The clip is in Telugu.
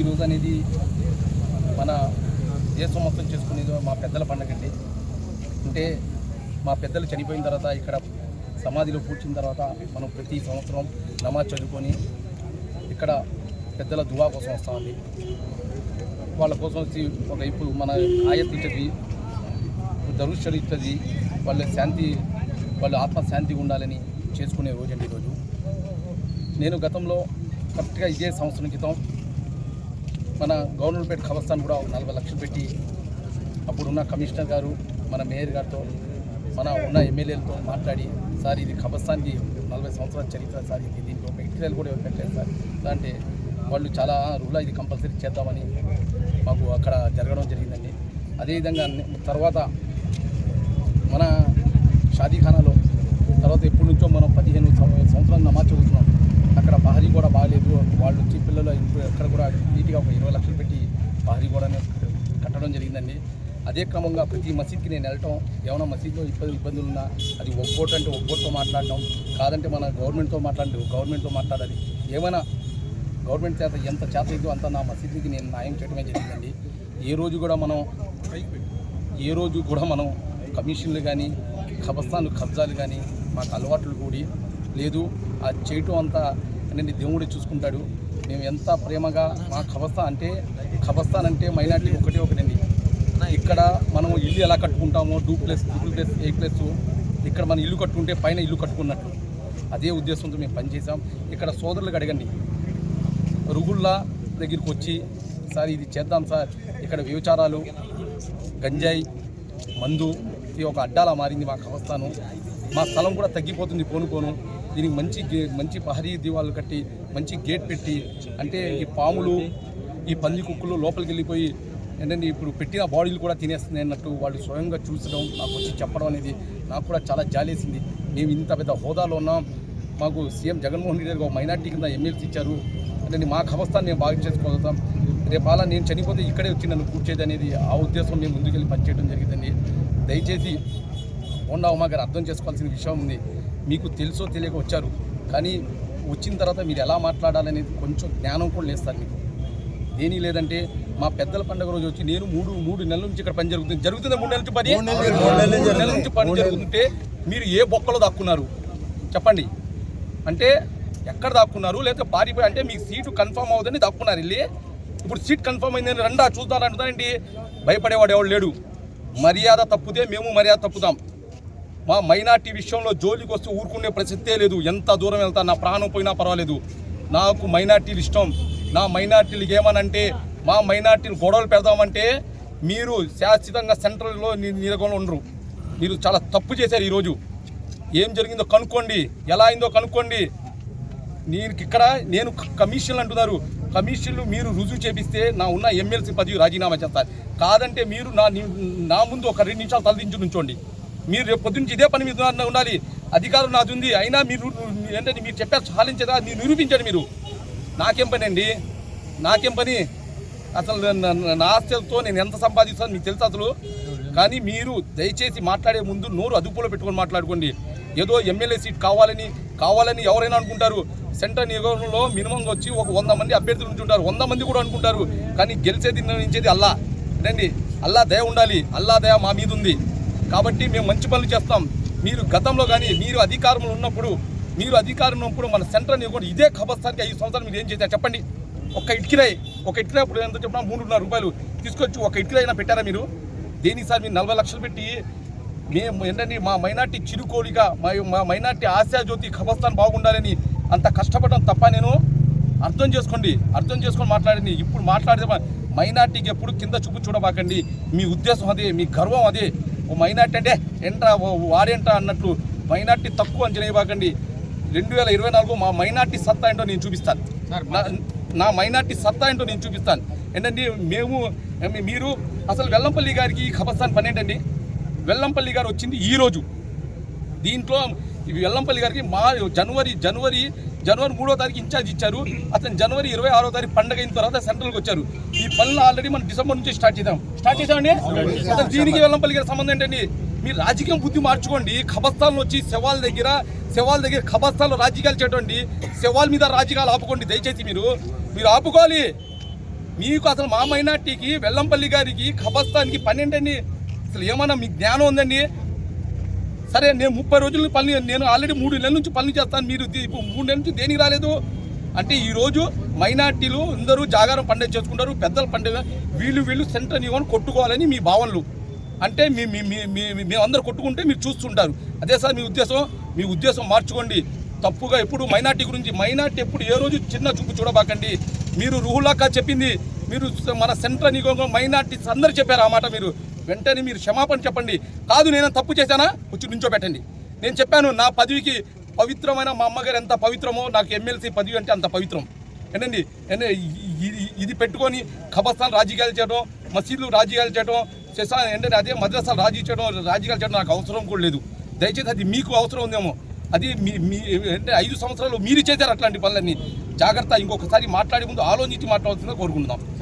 ఈరోజు అనేది మన దేశం మొత్తం చేసుకునేది మా పెద్దల పండగ అండి అంటే మా పెద్దలు చనిపోయిన తర్వాత ఇక్కడ సమాధిలో కూర్చున్న తర్వాత మనం ప్రతి సంవత్సరం నమాజ్ చదువుకొని ఇక్కడ పెద్దల దువా కోసం వస్తామండి వాళ్ళ కోసం వచ్చి ఒక ఇప్పుడు మన ఆయత్ ఇచ్చది దరుష్ వాళ్ళ శాంతి వాళ్ళ ఆత్మశాంతి ఉండాలని చేసుకునే రోజండి ఈరోజు. నేను గతంలో కరెక్ట్గా ఇదే సంవత్సరం క్రితం మన గవర్నర్పేట ఖబర్స్థాన్ కూడా నలభై లక్షలు పెట్టి అప్పుడున్న కమిషనర్ గారు మన మేయర్ గారితో మన ఉన్న ఎమ్మెల్యేలతో మాట్లాడి సార్ ఇది ఖబర్స్థాన్కి నలభై సంవత్సరాల చరిత్ర సార్ ఇది దీనికి ఒక ఇటుకలు కూడా పెట్టలేదు సార్. అంటే వాళ్ళు చాలా రూల్ ఇది కంపల్సరీ చేద్దామని మాకు అక్కడ జరగడం జరిగిందండి. అదేవిధంగా తర్వాత మన షాదీఖానాలో తర్వాత ఎప్పటి నుంచో మనం పదిహేను సంవత్సరం సంవత్సరాలు నమాజ్ చదువుతున్నాం అక్కడ పహరీ కూడా బాగాలేదు వాళ్ళు వచ్చి పిల్లలు ఇంట్లో ఎక్కడ కూడా నీట్గా ఒక ఇరవై లక్షలు పెట్టి పహరీ కూడా కట్టడం జరిగిందండి అదే క్రమంగా ప్రతి మసీద్కి నేను వెళ్ళటం ఏమైనా మసీద్లో ఇబ్బంది ఇబ్బందులు ఉన్నా అది ఒక్కోటి అంటే ఒక్కోటితో మాట్లాడటం కాదంటే మన గవర్నమెంట్తో మాట్లాడదు గవర్నమెంట్తో మాట్లాడాలి. ఏమైనా గవర్నమెంట్ చేత ఎంత చేత ఇదో అంత నా మసీదుకి నేను న్యాయం చేయడమే జరిగిందండి. ఏ రోజు కూడా మనం ఏ రోజు కూడా మనం కమిషన్లు కానీ ఖబర్స్థాన్లు కబ్జాలు కానీ మాకు అలవాట్లు కూడి లేదు. అది చేయటం అంతా అనేది దేవుడే చూసుకుంటాడు. మేము ఎంత ప్రేమగా మా ఖబర్స్థాన్ అంటే కబస్తాన్ అంటే మైనార్టీ ఒకటే ఒకటండి. ఇక్కడ మనం ఇల్లు ఎలా కట్టుకుంటామో two plus triple plus eight plus ఇక్కడ మనం ఇల్లు కట్టుకుంటే పైన ఇల్లు కట్టుకున్నట్టు. అదే ఉద్దేశంతో మేము పనిచేసాం ఇక్కడ సోదరులకు అడగండి. రుగుళ్ళ దగ్గరికి వచ్చి సార్ ఇది చేద్దాం సార్. ఇక్కడ వ్యభిచారాలు గంజాయి మందు ఇది ఒక అడ్డాలా మారింది మాకు కవస్థాను మా స్థలం కూడా తగ్గిపోతుంది పోనుకోను దీనికి మంచి గే మంచి పహరీ దీవాలు కట్టి మంచి గేట్ పెట్టి అంటే ఈ పాములు ఈ పంది కుక్కలు లోపలికి వెళ్ళిపోయి ఏంటంటే ఇప్పుడు పెట్టిన బాడీలు కూడా తినేస్తుంది అన్నట్టు వాళ్ళు స్వయంగా చూసడం నాకు వచ్చి చెప్పడం అనేది నాకు కూడా చాలా జాలేసింది. మేము ఇంత పెద్ద హోదాలో ఉన్నాం. మాకు సీఎం జగన్మోహన్ రెడ్డి గారు ఒక మైనార్టీ కింద ఎమ్మెల్సీ ఇచ్చారు. అంటే మా ఖబస్తాన్ని మేము బాగా చేసుకోగలుగుతాం రేపు నేను చనిపోతే ఇక్కడే వచ్చి నన్ను కూర్చేది అనేది ఆ ఉద్దేశం మేము ముందుకెళ్ళి పనిచేయడం జరిగిందండి. దయచేసి హోండా ఉమా గారు అర్థం చేసుకోవాల్సిన విషయం ఉంది. మీకు తెలుసో తెలియక వచ్చారు. కానీ వచ్చిన తర్వాత మీరు ఎలా మాట్లాడాలనేది కొంచెం జ్ఞానం కూడా లేస్తారు మీకు. దేని లేదంటే మా పెద్దల పండుగ రోజు వచ్చి నేను మూడు మూడు నెలల నుంచి ఇక్కడ పని జరుగుతుంది. జరుగుతుంది మూడు నెలల నుంచి పని? మూడు నెలల నుంచి పని జరుగుతుంటే మీరు ఏ బొక్కలో దాక్కున్నారు? చెప్పండి. అంటే ఎక్కడ దాక్కున్నారు? లేకపోతే పారిపోయి అంటే మీకు సీటు కన్ఫర్మ్ అవుతుందని దాక్కున్నారు వెళ్ళి. ఇప్పుడు సీట్ కన్ఫర్మ్ అయిందని రండా చూద్దాం అంటున్నారండి. భయపడేవాడు ఎవడు లేడు. మర్యాద తప్పితే మేము మర్యాద తప్పుతాం మా మైనార్టీ విషయంలో జోలికి వస్తే ఊరుకునే ప్రసక్తే లేదు. ఎంత దూరం వెళ్తా నా ప్రాణం పోయినా పర్వాలేదు. నాకు మైనార్టీలు ఇష్టం. నా మైనార్టీలకు ఏమనంటే మా మైనార్టీని గొడవలు పెడదామంటే మీరు శాశ్వతంగా సెంట్రల్లో నిలగొని ఉండరు. మీరు చాలా తప్పు చేశారు ఈరోజు. ఏం జరిగిందో కనుక్కోండి. ఎలా అయిందో కనుక్కోండి. నేను ఇక్కడ నేను కమిషన్లు అంటున్నారు. కమిషన్లు మీరు రుజువు చేపిస్తే నా ఉన్న ఎమ్మెల్సీ పదవి రాజీనామా చేస్తారు. కాదంటే మీరు నా నా ముందు ఒక రెండు నిమిషాలు తలదించి నుంచోండి. మీరు రేపు పొద్దున్న ఇదే పని మీద ఉండాలి. అధికారం నాది ఉంది. అయినా మీరు ఏంటంటే మీరు చెప్పారు సాధించేదా మీరు నిరూపించండి మీరు. నాకేం పని అండి? నాకేం పని? అసలు నా- ఆస్తులతో నేను ఎంత సంపాదిస్తాను మీకు తెలుసు అసలు. కానీ మీరు దయచేసి మాట్లాడే ముందు నోరు అదుపులో పెట్టుకొని మాట్లాడుకోండి. ఏదో ఎమ్మెల్యే సీట్ కావాలని కావాలని ఎవరైనా అనుకుంటారు. సెంట్రల్ నియోజకవర్గంలో మినిమం వచ్చి ఒక వంద మంది అభ్యర్థులు ఉంటుంటారు. వంద మంది కూడా అనుకుంటారు. కానీ గెలిచేది నిర్ణయించేది అల్లా. రండి అల్లా దయ ఉండాలి. అల్లా దయ మా మీద ఉంది. కాబట్టి మేము మంచి పనులు చేస్తాం. మీరు గతంలో కానీ మీరు అధికారంలో ఉన్నప్పుడు మీరు అధికారంలో ఉన్నప్పుడు మన సెంట్రల్ నియోజకవర్గం ఇదే ఖబర్స్థానికి ఐదు సంవత్సరాలు మీరు ఏం చేశారు చెప్పండి. ఒక ఇటుకిరాయి ఒక ఇటుకిరాయి ఇప్పుడు ఎంత చెప్పినా మూడున్నర రూపాయలు. తీసుకొచ్చి ఒక ఇటుకిరాయి అయినా పెట్టారా మీరు? దేనికి సార్ మీరు నలభై లక్షలు పెట్టి మేము ఏంటంటే మా మైనార్టీ చిరుకోలిగా మా మా మైనార్టీ ఆశాజ్యోతి ఖబర్స్థాన్ బాగుండాలని అంత కష్టపడడం తప్ప నేను అర్థం చేసుకోండి అర్థం చేసుకొని మాట్లాడండి. ఇప్పుడు మాట్లాడితే మైనార్టీకి ఎప్పుడు కింద చూపు చూడబాకండి. మీ ఉద్దేశం అదే మీ గర్వం అదే. ఓ మైనార్టీ అంటే ఏంట్రా ఓ వాడేంట్రా అన్నట్లు మైనార్టీ తక్కువ అంచనా ఇవ్వకండి రెండు వేల ఇరవై నాలుగు మా మైనార్టీ సత్తా ఏంటో నేను చూపిస్తాను. నా- మైనార్టీ సత్తా ఏంటో నేను చూపిస్తాను. ఏంటంటే మేము మీరు అసలు వెల్లంపల్లి గారికి ఖబర్స్థాన్ పని ఏంటండి? వెల్లంపల్లి గారు వచ్చింది ఈ రోజు. దీంట్లో ఈ వెల్లంపల్లి గారికి మా జనవరి జనవరి జనవరి మూడో తారీఖు ఇన్ఛార్జ్ ఇచ్చారు. అతను జనవరి ఇరవై ఆరో తారీఖు పండగ అయిన తర్వాత సెంట్రల్కి వచ్చారు. ఈ పనులు ఆల్రెడీ మనం డిసెంబర్ నుంచి స్టార్ట్ చేద్దాం. స్టార్ట్ చేద్దామండి? అసలు దీనికి వెల్లంపల్లి గారి సంబంధం ఏంటండి? మీరు రాజకీయం బుద్ధి మార్చుకోండి. ఖబర్స్థాన్లో వచ్చి శవాల దగ్గర శవాల దగ్గర ఖబర్స్థాన్లో రాజకీయాలు చేయటండి శవాల మీద రాజకీయాలు ఆపుకోండి దయచేసి మీరు. మీరు ఆపుకోవాలి. మీకు అసలు మా మైనార్టీకి వెల్లంపల్లి గారికి ఖబస్తానికి పన్నెండండి. అసలు ఏమన్నా మీకు జ్ఞానం ఉందండి? సరే నేను ముప్పై రోజుల పని నేను ఆల్రెడీ మూడు నెలల నుంచి పని చేస్తాను. మీరు ఇప్పుడు మూడు నెలల నుంచి దేనికి రాలేదు? అంటే ఈరోజు మైనార్టీలు అందరూ జాగారం పండుగ చేసుకుంటారు. పెద్దల పండుగ వీళ్ళు వీళ్ళు సెంటర్ ఇవ్వని కొట్టుకోవాలని మీ భావనలు. అంటే మీ మీ మేమందరూ కొట్టుకుంటే మీరు చూస్తుంటారు. అదే సార్ మీ ఉద్దేశం మీ ఉద్దేశం మార్చుకోండి. తప్పుగా ఎప్పుడు మైనార్టీ గురించి మైనార్టీ ఎప్పుడు ఏ రోజు చిన్న చూపు చూడబాకండి. మీరు రుహులాకా చెప్పింది మీరు మన సెంటర్ నిగోగం మైనార్టీస్ అందరు చెప్పారు ఆ మాట మీరు. వెంటనే మీరు క్షమాపణ చెప్పండి. కాదు నేను తప్పు చేశానా? వచ్చి నుంచోబెట్టండి. నేను చెప్పాను నా పదవికి పవిత్రమైన మా అమ్మగారు ఎంత పవిత్రమో నాకు ఎమ్మెల్సీ పదవి అంటే అంత పవిత్రం. ఏంటండి? ఇది- ఇది పెట్టుకొని ఖబర్స్థాన్ రాజకీయాలు చేయడం మసీదులు రాజకీయాలు చేయడం శశా ఏంటంటే అదే మద్రసాలు రాజీ చేయడం రాజకీయాలు చేయడం నాకు అవసరం కూడా లేదు. దయచేసి అది మీకు అవసరం ఉందేమో. అది మీ మీ అంటే ఐదు సంవత్సరాలు మీరు చేశారు అట్లాంటి పనులన్నీ. జాగ్రత్త ఇంకొకసారి మాట్లాడే ముందు ఆలోచించి మాట్లాడుతుందో కోరుకుంటున్నాం.